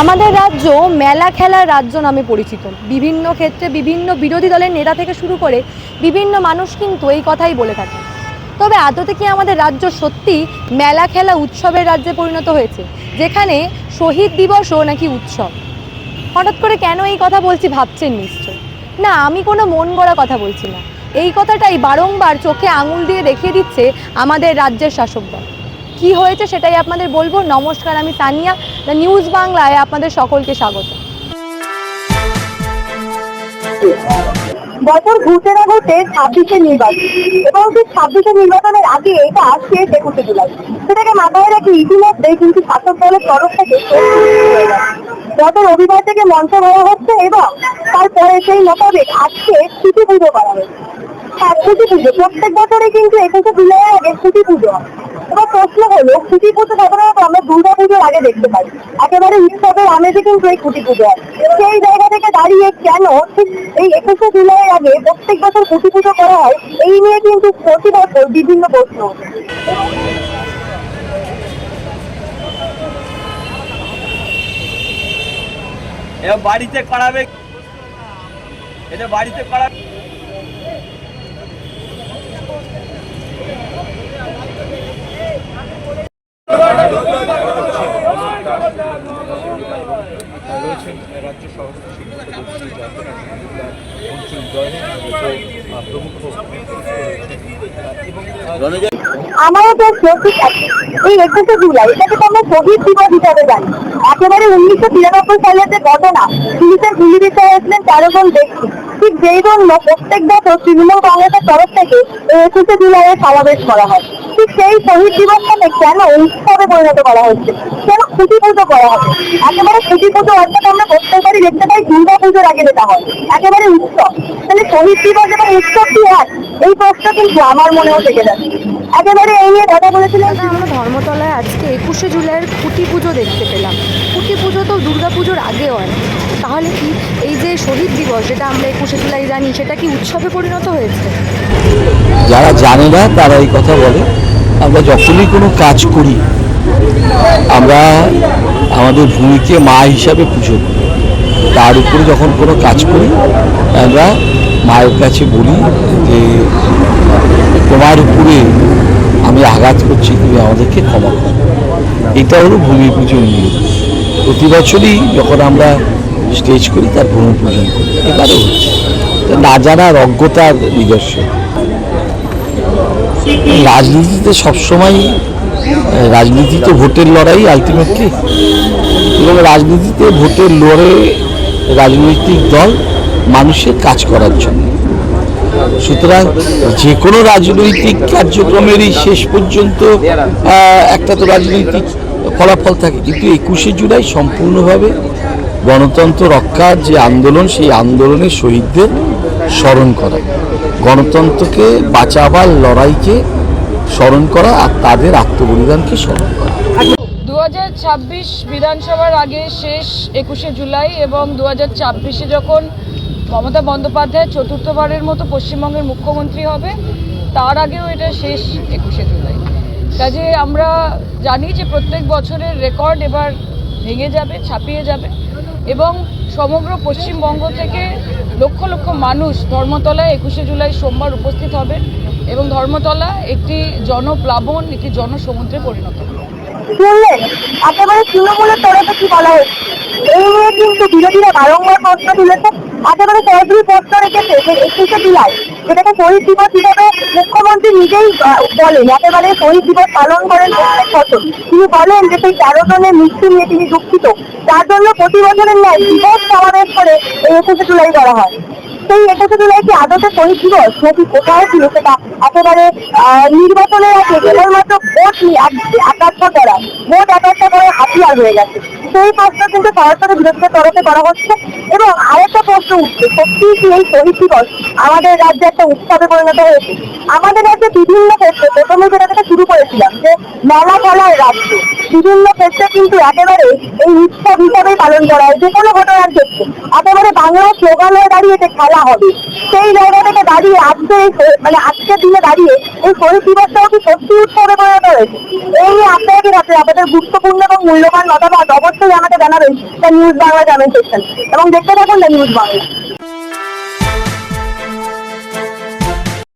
আমাদের রাজ্য মেলা খেলার রাজ্য নামে পরিচিত। বিভিন্ন ক্ষেত্রে বিভিন্ন বিরোধী দলের নেতা থেকে শুরু করে বিভিন্ন মানুষ কিন্তু এই কথাই বলে থাকে। তবে আদতে কি আমাদের রাজ্য সত্যি মেলা খেলা উৎসবের রাজ্যে পরিণত হয়েছে, যেখানে শহীদ দিবসও নাকি উৎসব? হঠাৎ করে কেন এই কথা বলছি ভাবছেন নিশ্চয়? না, আমি কোনো মন গড়া কথা বলছি না। এই কথাটাই বারংবার চোখে আঙুল দিয়ে দেখিয়ে দিচ্ছে আমাদের রাজ্যের শাসক দল। কি হয়েছে সেটাই আপনাদের বলব। নমস্কার, আমি তানিয়া দ্য নিউজ বাংলায় আপনাদের সকলকে স্বাগত। বছর ঘুরতে না ঘুরতে ছাব্বিশে নির্বাচন। এবং সেই ছাব্বিশে নির্বাচনের আগে এটা শেষ একুশে জুলাই। সেটাকে মাথায় রেখে ইতিমধ্যে কিন্তু শাসক দলের তরফ থেকে গত রবিবার থেকে মঞ্চ ধরা হচ্ছে এবং তারপরে সেই মোতাবেক আজকে ছুটি পুজো করা হয়েছে। হ্যাঁ ছুটি পুজো। প্রত্যেক বছরে কিন্তু একুশে জুলাইয়ের আগে ছুটি পুজো। এবার প্রশ্ন হলো খুঁটি পুজো সাধারণত আমরা দুর্গা পুজোর আগে দেখতে পাই। একেবারে উৎসবের আমেজে কিন্তু এই খুঁটি পুজো সেই জায়গা থেকে দাঁড়িয়ে কেন এই একুশে জুলাইয়ের আগে প্রত্যেক বছর খুঁটি পুজো করা হয়, এই নিয়ে কিন্তু প্রতি বছর বিভিন্ন প্রশ্ন। বাড়িতে করাবে। এটা বাড়িতে করাবে। আমারও তো সত্যি এই একুশে জুলাই, এটাকে তো আমরা শহীদ দিবস হিসাবে জানি। একেবারে উনিশশো তিরানব্বই সালের যে ঘটনা, পুলিশের গুলি দিতে হয়েছিলেন তেরো জন ব্যক্তি। ঠিক যেই জন্য প্রত্যেক বছর তৃণমূল কংগ্রেসের তরফ থেকে এই একুশে জুলাইয়ের সমাবেশ করা হয়। সেই শহীদ দিবসটাকে কেন উৎসবে পরিণত করা হচ্ছে? কেন খুঁটি পুজো করা হবে? একেবারে খুঁটি পুজো অর্থাৎ আমরা প্রত্যেকবারই দেখতে পাই দুর্গা পুজোর আগে যেটা হয় একেবারে উৎসব। তাহলে শহীদ দিবস এবং উৎসব কি এক? এই প্রশ্ন কিন্তু আমার মনেও থেকে যাচ্ছে একেবারে এই নিয়ে কথা বলেছিলেন। দাদা আমরা ধর্মতলায় আজকে একুশে জুলাইয়ের খুঁটি পুজো দেখতে পেলাম। খুঁটি পুজো তো দুর্গা পুজোর আগে হয়। তাহলে কি এই যে শহীদ দিবস যেটা আমরা একুশে জুলাই জানি সেটা কি উৎসবে পরিণত হয়েছে? যারা জানে না তারা এই কথা বলে। আমরা যখনই কোনো কাজ করি, আমরা আমাদের ভূমিকে মা হিসাবে পুজো করি। তার উপরে যখন কোনো কাজ করি, আমরা মায়ের কাছে বলি যে, তোমার উপরে আমি আঘাত করছি, তুমি আমাদেরকে ক্ষমা করো। এটা হলো ভূমি পুজোর নিয়ম। প্রতি বছরই যখন আমরা স্টেজ করি, তার ভূমি পূজন করি। এবারও হচ্ছে। না জানার অজ্ঞতার নিদর্শন। রাজনীতিতে সবসময় রাজনীতি তো ভোটের লড়াই আলটিমেটলি এবং রাজনীতিতে ভোটের লড়ে রাজনৈতিক দল মানুষের কাজ করার জন্য। সুতরাং যে কোনো রাজনৈতিক কার্যক্রমেরই শেষ পর্যন্ত একটা তো রাজনৈতিক ফলাফল থাকে। কিন্তু একুশে জুলাই সম্পূর্ণভাবে গণতন্ত্র রক্ষার যে আন্দোলন, সেই আন্দোলনের শহীদদের স্মরণ করা। গণতন্ত্রকে বাঁচাবার লড়াইকে স্মরণ করা আর তাদের আত্মবলিদানকে স্মরণ করা। ছাব্বিশ বিধানসভার আগে শেষ একুশে জুলাই এবং দু হাজার ছাব্বিশে যখন মমতা বন্দ্যোপাধ্যায় চতুর্থবারের মতো পশ্চিমবঙ্গের মুখ্যমন্ত্রী হবে, তার আগেও এটা শেষ একুশে জুলাই। কাজে আমরা জানি যে প্রত্যেক বছরের রেকর্ড এবার ভেঙে যাবে, ছাপিয়ে যাবে এবং সমগ্র পশ্চিমবঙ্গ থেকে লক্ষ লক্ষ মানুষ ধর্মতলায় একুশে জুলাই সোমবার উপস্থিত হবে এবং ধর্মতলা একটি জনপ্লাবন, একটি জনসমুদ্রে পরিণত হবে। শুনলেন একেবারে তরফে কি বলা নিয়ে কিন্তু বিরোধীরা বারংবার প্রশ্ন তুলেছে একেবারে সরাসরি প্রশ্ন রেখেছে একুশে জুলাই যেটাকে শহীদ দিবস হিসেবে মুখ্যমন্ত্রী নিজেই বলেন, একেবারে শহীদ দিবস পালন করেন প্রত্যেক বছর। তিনি বলেন যে সেই তেরো জনের মৃত্যু নিয়ে তিনি দুঃখিত। তার জন্য প্রতি বছরের ন্যায় দিবস সমাবেশ করে এই একুশে জুলাই করা হয়। সেই একুশে জুলাই কি আদতে শহীদ দিবস? নাকি কোথায় ছিল সেটা একেবারে নির্বাচনের আগে কেবলমাত্র ভোট নিয়ে এক- একাত্ম করা। ভোট একাত্ম করে হাতিয়ার হয়ে গেছে। সেই প্রশ্ন কিন্তু সরাসরি বিরোধীদের তরফে করা হচ্ছে এবং আরেকটা প্রশ্ন উঠছে সত্যি কি এই শহীদ দিবস আমাদের রাজ্যে একটা উৎসবে পরিণত হয়েছে? আমাদের রাজ্যে বিভিন্ন ক্ষেত্রে প্রথমে যেটা থেকে শুরু করেছিলাম, যে মেলা খেলার রাজ্য, বিভিন্ন ক্ষেত্রে কিন্তু একেবারে এই উৎসব হিসাবেই পালন করা হয়, যে কোনো ঘটনার ক্ষেত্রে। একেবারে বাংলার স্লোগান হয়ে দাঁড়িয়েছে খেলা হবে, সেই জায়গা থেকে দাঁড়িয়ে আজকে মানে আজকের দিনে দাঁড়িয়ে এই শহীদ দিবসটাও কি সত্যি উৎসবে পরিণত হয়েছে? এই নিয়ে আপনাদের আমাদের আপনাদের গুরুত্বপূর্ণ এবং মূল্যবান মতামত অবশ্যই আমাকে জানাবেন। দ্য নিউজ বাংলা জানেন সেকশন এবং দেখতে থাকুন দ্য নিউজ বাংলা